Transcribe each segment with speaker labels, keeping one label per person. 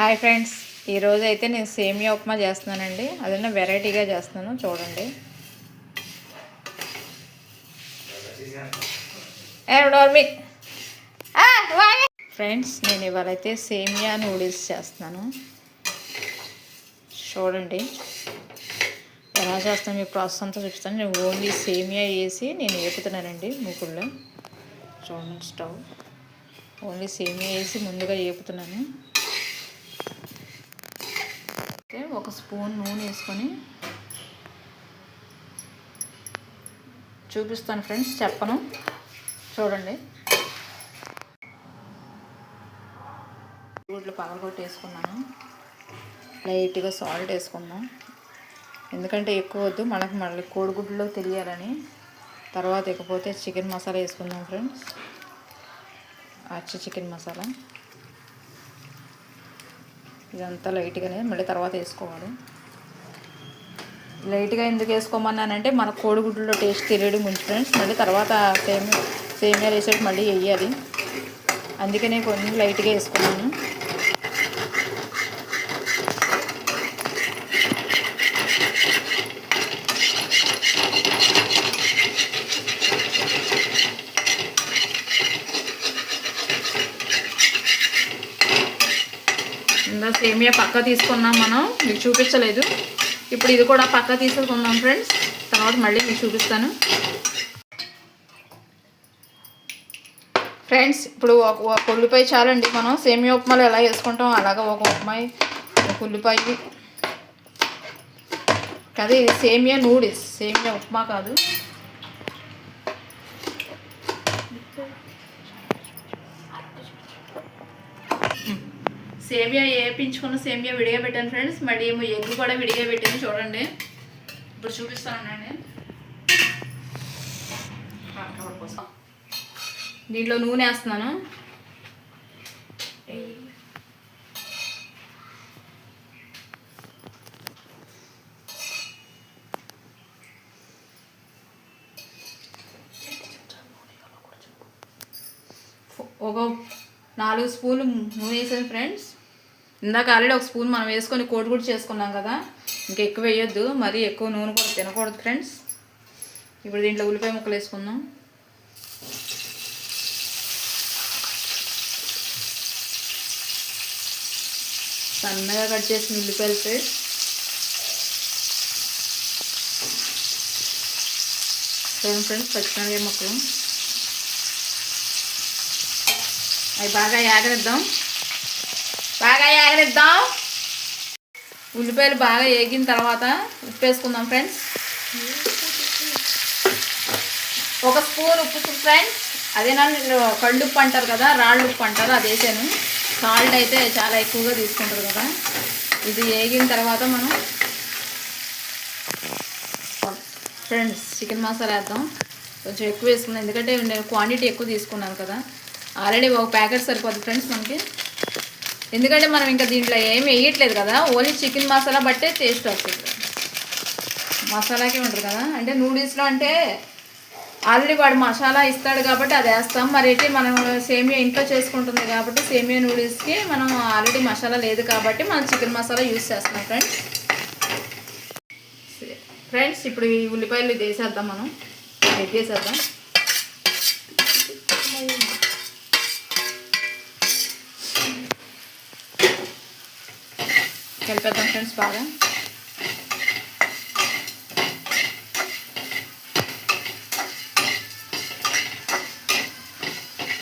Speaker 1: Hi friends. ఈరోజు అయితే నేను సేమియా ఉప్మా చేస్తున్నానండి. అదన్నా వెరైటీగా చేస్తున్నాను. చూడండి. ఫ్రెండ్స్ నేను ఇవాళ అయితే సేమియా నూడిల్స్ చేస్తున్నాను. చూడండి. ఎలా చేస్తాను మీ ప్రాసెస్ అంతా చూపిస్తాను. నేను ఓన్లీ సేమియా వేసి నేను వేపుతున్నానండి మూకుల్లో చూడండి స్టవ్. ఓన్లీ సేమియా వేసి ముందుగా వేపుతున్నాను అయితే ఒక స్పూన్ నూనె వేసుకొని చూపిస్తాను ఫ్రెండ్స్ చెప్పను. చూడండి. గుడ్లు పగలగొట్టి వేసుకున్నాను. లైట్గా సాల్ట్ వేసుకుందాం. ఎందుకంటే ఎక్కువ వద్దు మనకు మళ్ళీ కోడిగుడ్లో తెలియాలని. తర్వాత ఇకపోతే చికెన్ మసాలా వేసుకుందాం ఫ్రెండ్స్. అచ్చి చికెన్ మసాలా. ఇదంతా లైట్గానే మళ్ళీ తర్వాత వేసుకోవాలి. లైట్గా ఎందుకు వేసుకోమన్నానంటే మన కోడిగుడ్డులో టేస్ట్ తెలియడం ముందు ఫ్రెండ్స్. మళ్ళీ తర్వాత సేమ్ సేమియా వేసేట్టు మళ్ళీ వేయాలి. అందుకనే కొన్ని లైట్గా వేసుకున్నాను ఇందా సేమియా పక్క తీసుకున్నాం మనం. మీకు చూపించలేదు. ఇప్పుడు ఇది కూడా పక్క తీసుకుందాం ఫ్రెండ్స్. తర్వాత మళ్ళీ మీకు చూపిస్తాను. ఫ్రెండ్స్ ఇప్పుడు ఒక ఒక ఉల్లిపాయ చాలండి మనం. సేమియా ఉప్మాలు ఎలా వేసుకుంటాం అలాగా ఒక ఉప్మాయి ఒక ఉల్లిపాయ. కదా ఇది సేమియా నూడిల్స్. సేమియా ఉప్మా కాదు. సేమియా వేపించుకున్న సేమియా విడిగా పెట్టాను ఫ్రెండ్స్ మళ్ళీ ఏమో ఎగ్ కూడా విడిగా పెట్టాను చూడండి. ఇప్పుడు చూపిస్తానండి దీంట్లో నూనె వేస్తున్నాను. ఒక నాలుగు స్పూన్లు నూనె వేసాను ఫ్రెండ్స్ ఇందాక ఆల్రెడీ ఒక స్పూన్ మనం వేసుకొని కోడి కూడా చేసుకున్నాం కదా ఇంకా ఎక్కువ వేయొద్దు మరీ ఎక్కువ నూనె కూడా తినకూడదు ఫ్రెండ్స్. ఇప్పుడు దీంట్లో ఉల్లిపాయ ముక్కలు వేసుకుందాం. సన్నగా కట్ చేసిన ఉల్లిపాయలు ఫ్రెండ్స్. చూడండి ఫ్రెండ్స్ పచ్చిమిరపకాయ ముక్కలు. అవి బాగా యాగనిద్దాం. బాగా ఏగనిద్దాం ఉల్లిపాయలు బాగా వేగిన తర్వాత ఉప్పు వేసుకుందాం ఫ్రెండ్స్. ఒక స్పూన్ ఉప్పు ఫ్రెండ్స్. అదేనా నేను కళ్ళు ఉప్పు అంటారు కదా రాళ్ళు ఉప్పు అంటారు అది వేసాను. సాల్ట్ అయితే చాలా ఎక్కువగా తీసుకుంటారు కదా. ఇది వేగిన తర్వాత మనం ఫ్రెండ్స్ చికెన్ మసాలా వేద్దాం. కొంచెం ఎక్కువ వేసుకున్నాను ఎందుకంటే నేను క్వాంటిటీ ఎక్కువ తీసుకున్నాను కదా. ఆల్రెడీ ఒక ప్యాకెట్ సరిపోతుంది ఫ్రెండ్స్ మనకి. ఎందుకంటే మనం ఇంకా దీంట్లో ఏం వేయట్లేదు కదా ఓన్లీ చికెన్ మసాలా బట్టే టేస్ట్ వస్తుంది. మసాలాకే ఉంటుంది కదా. అంటే నూడిల్స్లో అంటే ఆల్రెడీ వాడు మసాలా ఇస్తాడు కాబట్టి అది వేస్తాం. మరి అయితే మనం సేమియా ఇంట్లో చేసుకుంటుంది కాబట్టి సేమియా నూడిల్స్కి మనం ఆల్రెడీ మసాలా లేదు కాబట్టి మనం చికెన్ మసాలా యూస్ చేస్తున్నాం ఫ్రెండ్స్. ఫ్రెండ్స్ ఇప్పుడు ఈ ఉల్లిపాయలు ఇది వేసేద్దాం మనం. వేసేద్దాం కలిపేద్దాం ఫ్రెండ్స్ బాగా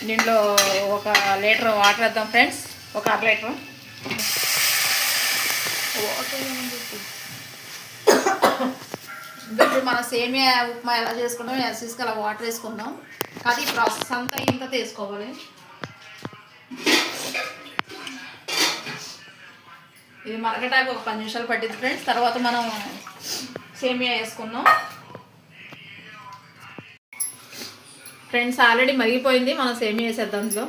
Speaker 1: దీంట్లో ఒక లీటర్ వాటర్ వేద్దాం ఫ్రెండ్స్ ఒక అర లీటర్. ఇప్పుడు మన సేమియా ఉప్మా ఎలా చేసుకుంటాం ఎస్ఎస్కి అలా వాటర్ వేసుకుందాం. కానీ ఈ ప్రాసెస్ అంతా ఇంత తీసుకోవాలి. ఇది మరగటానికి ఒక పది నిమిషాలు పట్టింది ఫ్రెండ్స్ తర్వాత మనం సేమియా వేసుకుందాం. ఫ్రెండ్స్ ఆల్రెడీ మరిగిపోయింది. మనం సేమియా వేసేద్దాం ఇందులో.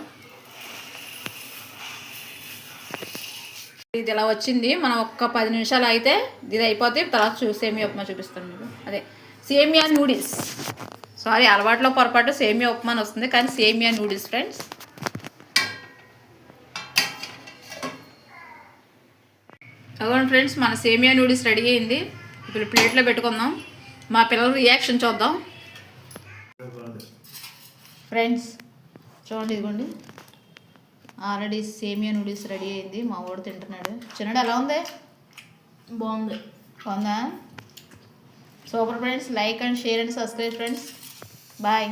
Speaker 1: ఇది ఇలా వచ్చింది. మనం ఒక్క పది నిమిషాలు అయితే ఇది అయిపోతే తర్వాత చూ సేమియా ఉప్మా చూపిస్తాను మీకు. అదే సేమియా నూడిల్స్. సారీ అలవాట్లో పొరపాటు సేమియా ఉప్మా వస్తుంది కానీ సేమియా నూడిల్స్ ఫ్రెండ్స్ అదిగోండి ఫ్రెండ్స్ మన సేమియా నూడిల్స్ రెడీ అయింది. ఇప్పుడు ప్లేట్లో పెట్టుకుందాం. మా పిల్లల రియాక్షన్ చూద్దాం. ఫ్రెండ్స్ చూడండి ఇదిగోండి. ఆల్రెడీ సేమియా నూడిల్స్ రెడీ అయింది. మా వాడు తింటున్నాడు. చిన్నడు ఎలా ఉంది?
Speaker 2: బాగుంది.
Speaker 1: బాగుందా? Super friends like and share and subscribe friends. Bye.